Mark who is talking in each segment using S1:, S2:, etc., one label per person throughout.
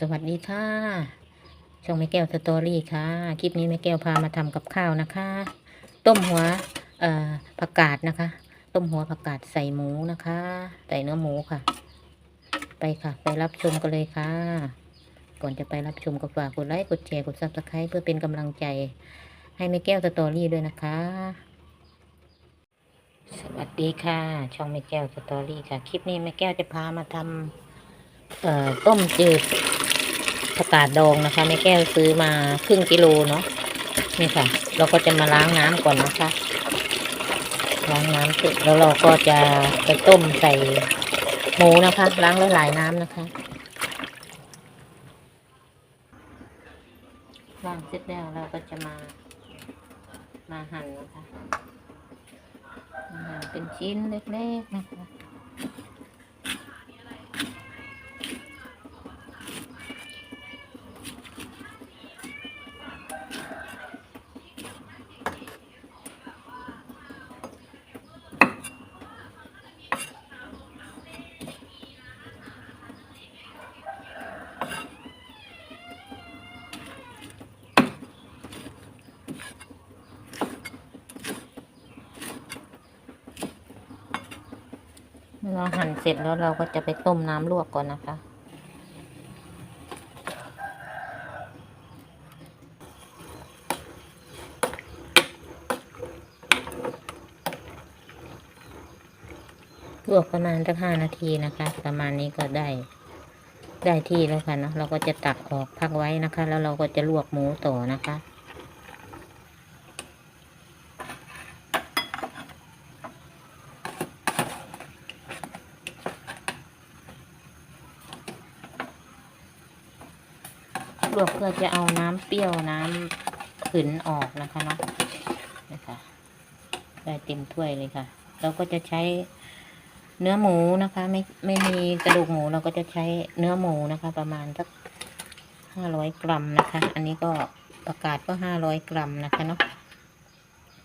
S1: สวัสดีค่ะ ช่องแม่แก้วสตอรี่ค่ะ คลิปนี้แม่แก้วพามาทำกับข้าวนะคะ ต้มหัวผักกาดนะคะ ต้มหัวผักกาดใส่หมูนะคะ ใส่เนื้อหมูค่ะ ไปค่ะ ไปรับชมกันเลยค่ะ ก่อนจะไปรับชมก็ฝากกดไลค์กดแชร์กดซับสไครต์เพื่อเป็นกำลังใจ ให้แม่แก้วสตอรี่ด้วยนะคะสวัสดีค่ะ ช่องแม่แก้วสตอรี่ค่ะ คลิปนี้แม่แก้วจะพามาทำเอ่อ ต้มจืดผักกาดดองนะคะแม่แก้วซื้อมาครึ่งกิโลเนาะนี่ค่ะ เราก็จะมาล้างน้ำก่อนนะคะ ล้างน้ำเสร็จแล้วเราก็จะไปต้มใส่หมูนะคะ ล้างหลายๆน้ำนะคะล้างเสร็จแล้วเราก็จะมามาหั่นนะคะมาหั่นเป็นชิ้นเล็กๆนะคะ เราหั่นเสร็จแล้วเราก็จะไปต้มน้ำลวกก่อนนะคะ ลวกประมาณสักห้านาทีนะคะ ประมาณนี้ก็ได้ได้ที่แล้วค่ะเนาะเราก็จะตักออกพักไว้นะคะ แล้วเราก็จะลวกหมูต่อนะคะ ลวกเพื่อจะเอาน้ำเปรี้ยวน้ำขืนออกนะคะเนาะนะคะได้เต็มถ้วยเลยค่ะ เราก็จะใช้เนื้อหมูนะคะ ไม่ไม่มีกระดูกหมูเราก็จะใช้เนื้อหมูนะคะ ประมาณสักห้าร้อยกรัมนะคะ อันนี้ก็ประกาศก็ห้าร้อยกรัมนะคะเนาะ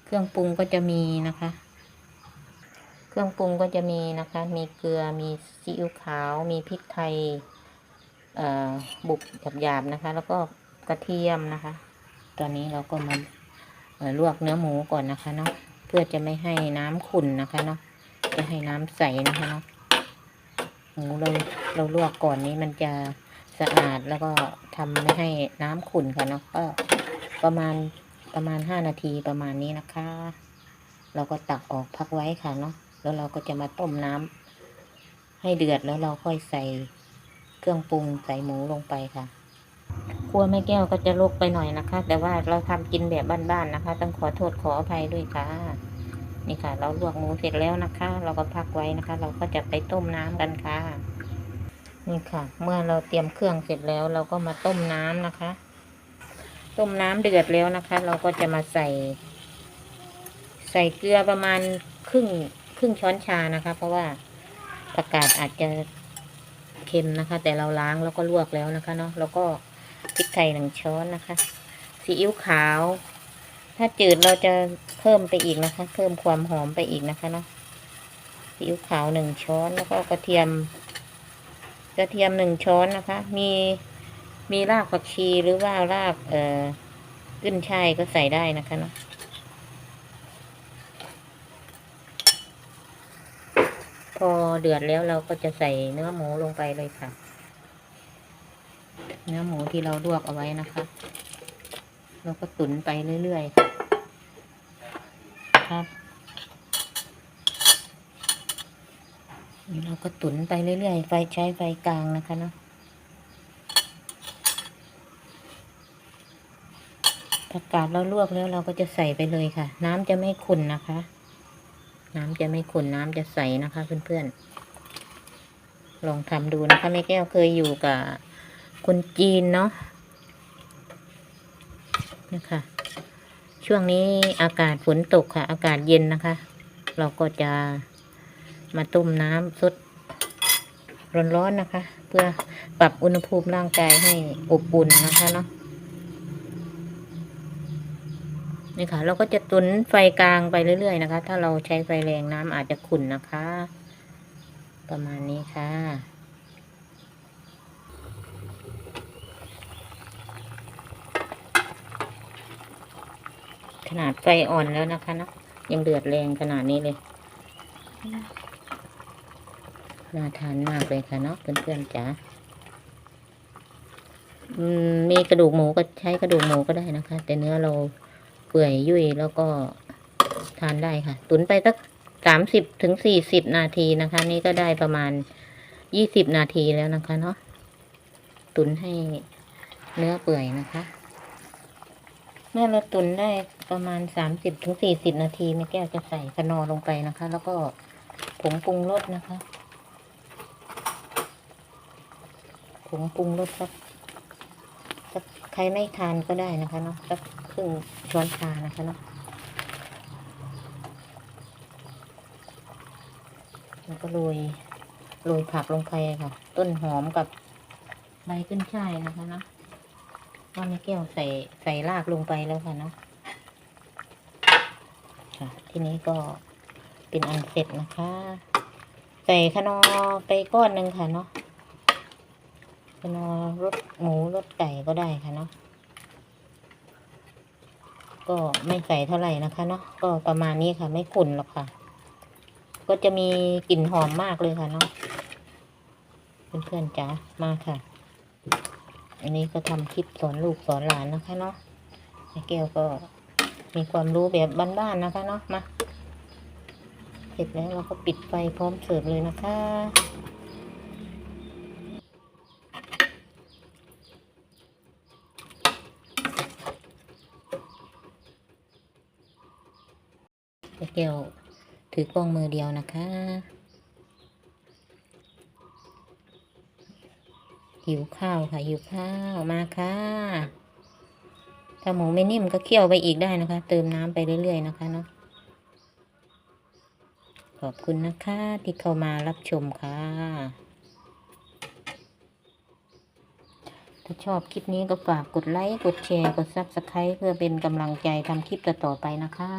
S1: เครื่องปรุงก็จะมีนะคะ เครื่องปรุงก็จะมีนะคะ มีเกลือมีซีอิ๊วขาว มีพริกไทย บุกหยาบๆนะคะ แล้วก็กระเทียมนะคะ ตอนนี้เราก็มาลวกเนื้อหมูก่อนนะคะเนาะเพื่อจะไม่ให้น้ำขุ่นนะคะเนาะจะให้น้ำใสนะคะเนาะหมูเราเราลวกก่อนนี้มันจะสะอาดแล้วก็ทำไม่ให้น้ำขุ่นค่ะเนาะก็ประมาณประมาณห้านาทีประมาณนี้นะคะ เราก็ตักออกพักไว้ค่ะเนาะแล้วเราก็จะมาต้มน้ำให้เดือดแล้วเราค่อยใส่ เครื่องปรุงใส่หมูลงไปค่ะครัวแม่แก้วก็จะลกไปหน่อยนะคะ แต่ว่าเราทำกินแบบบ้านๆนะคะ ต้องขอโทษขออภัยด้วยค่ะ นี่ค่ะ เราลวกหมูเสร็จแล้วนะคะ เราก็พักไว้นะคะ เราก็จะไปต้มน้ำกันค่ะ นี่ค่ะ เมื่อเราเตรียมเครื่องเสร็จแล้ว เราก็มาต้มน้ำนะคะ ต้มน้ำเดือดแล้วนะคะ เราก็จะมาใส่ ใส่เกลือประมาณครึ่งครึ่งช้อนชานะคะ เพราะว่าผักกาดอาจจะ เค็มนะคะ แต่เราล้างแล้วก็ลวกแล้วนะคะเนาะแล้วก็พริกไทยหนึ่งช้อนนะคะซีอิ๊วขาว ถ้าจืดเราจะเพิ่มไปอีกนะคะ เพิ่มความหอมไปอีกนะคะเนาะซีอิ๊วขาวหนึ่งช้อนแล้วก็กระเทียม กระเทียมหนึ่งช้อนนะคะ มีมีรากผักชีหรือว่ารากเอ่อขึ้นช่ายก็ใส่ได้นะคะเนาะ อเดือดแล้วเราก็จะใส่เนื้อหมูลงไปเลยค่ะ เนื้อหมูที่เราลวกเอาไว้นะคะ เราก็ตุ๋นไปเรื่อยๆครับนี่เราก็ตุ๋นไปเรื่อยๆ ไฟใช้ไฟกลางนะคะเนาะผักกาดเราลวกแล้วเราก็จะใส่ไปเลยค่ะ น้ำจะไม่ขุ่นนะคะ น้ำจะไม่ขุ่นน้ำจะใสนะคะเพื่อนๆ ลองทำดูนะคะแม่แก้วเคยอยู่กับคนจีนเนาะนะคะ ช่วงนี้อากาศฝนตกค่ะ อากาศเย็นนะคะ เราก็จะมาต้มน้ำสดร้อนๆนะคะ เพื่อปรับอุณหภูมิร่างกายให้อบอุ่นนะคะเนาะ นี่ค่ะ เราก็จะตุนไฟกลางไปเรื่อยๆนะคะ ถ้าเราใช้ไฟแรงน้ำอาจจะขุ่นนะคะ ประมาณนี้ค่ะ ขนาดไฟอ่อนแล้วนะคะนะยังเดือดแรงขนาดนี้เลยน่าทานมากเลยค่ะเนาะเพื่อนๆจ๋ามีกระดูกหมูก็ใช้กระดูกหมูก็ได้นะคะ แต่เนื้อเรา เปื่อยยุ่ยแล้วก็ทานได้ค่ะ ตุนไปสักสามสิบถึงสี่สิบนาทีนะคะ นี่ก็ได้ประมาณยี่สิบนาทีแล้วนะคะเนาะตุนให้เนื้อเปื่อยนะคะเมื่อเราตุนได้ประมาณสามสิบถึงสี่สิบนาทีแม่แก้วจะใส่ขนอลงไปนะคะ แล้วก็ผงปรุงรสนะคะผงปรุงรสสักสักใครไม่ทานก็ได้นะคะเนาะสัก ครึ่งช้อนชานะคะเนาะแล้วก็โรยโรยผักลงไปค่ะ ต้นหอมกับใบขึ้นช่ายนะคะเนาะว่าแม่แก้วใส่ใส่รากลงไปแล้วค่ะเนาะค่ะ ทีนี้ก็เป็นอันเสร็จนะคะ ใส่ขนอไปก้อนหนึ่งค่ะเนาะขนอรสหมูรสไก่ก็ได้ค่ะเนาะ ก็ไม่ใส่เท่าไหร่นะคะเนาะก็ประมาณนี้ค่ะ ไม่ขุ่นหรอกค่ะ ก็จะมีกลิ่นหอมมากเลยค่ะเนาะเพื่อนๆจ๋ามาค่ะ อันนี้ก็ทำคลิปสอนลูกสอนหลานนะคะเนาะแม่แก้วก็มีความรู้แบบบ้านๆนะคะเนาะมาเสร็จแล้วเราก็ปิดไฟพร้อมเสิร์ฟเลยนะคะ แก้วถือกล้องมือเดียวนะคะหิวข้าวค่ะหิวข้าวมาค่ะ ถ้าหมูไม่นิ่มก็เคี่ยวไปอีกได้นะคะ เติมน้ำไปเรื่อยๆนะคะเนาะขอบคุณนะคะที่เข้ามารับชมค่ะ ถ้าชอบคลิปนี้ก็ฝากกดไลค์ กดแชร์ กดซับสไครต์เพื่อเป็นกำลังใจทำคลิปต่อๆไปนะคะ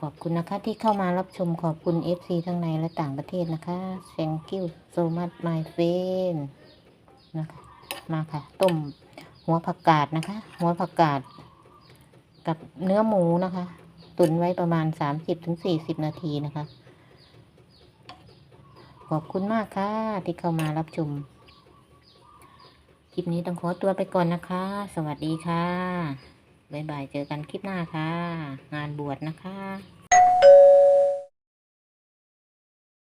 S1: ขอบคุณนะคะที่เข้ามารับชมขอบคุณ FC ทั้งในและต่างประเทศนะคะ thank you so much my friend นะคะมาค่ะ ต้มหัวผักกาดนะคะ หัวผักกาด กับเนื้อหมูนะคะ ตุนไว้ประมาณ 30-40 นาทีนะคะ ขอบคุณมากค่ะ ที่เข้ามารับชมคลิปนี้ต้องขอตัวไปก่อนนะคะ สวัสดีค่ะ บ๊ายบายเจอกันคลิปหน้าค่ะ งานบวชนะคะ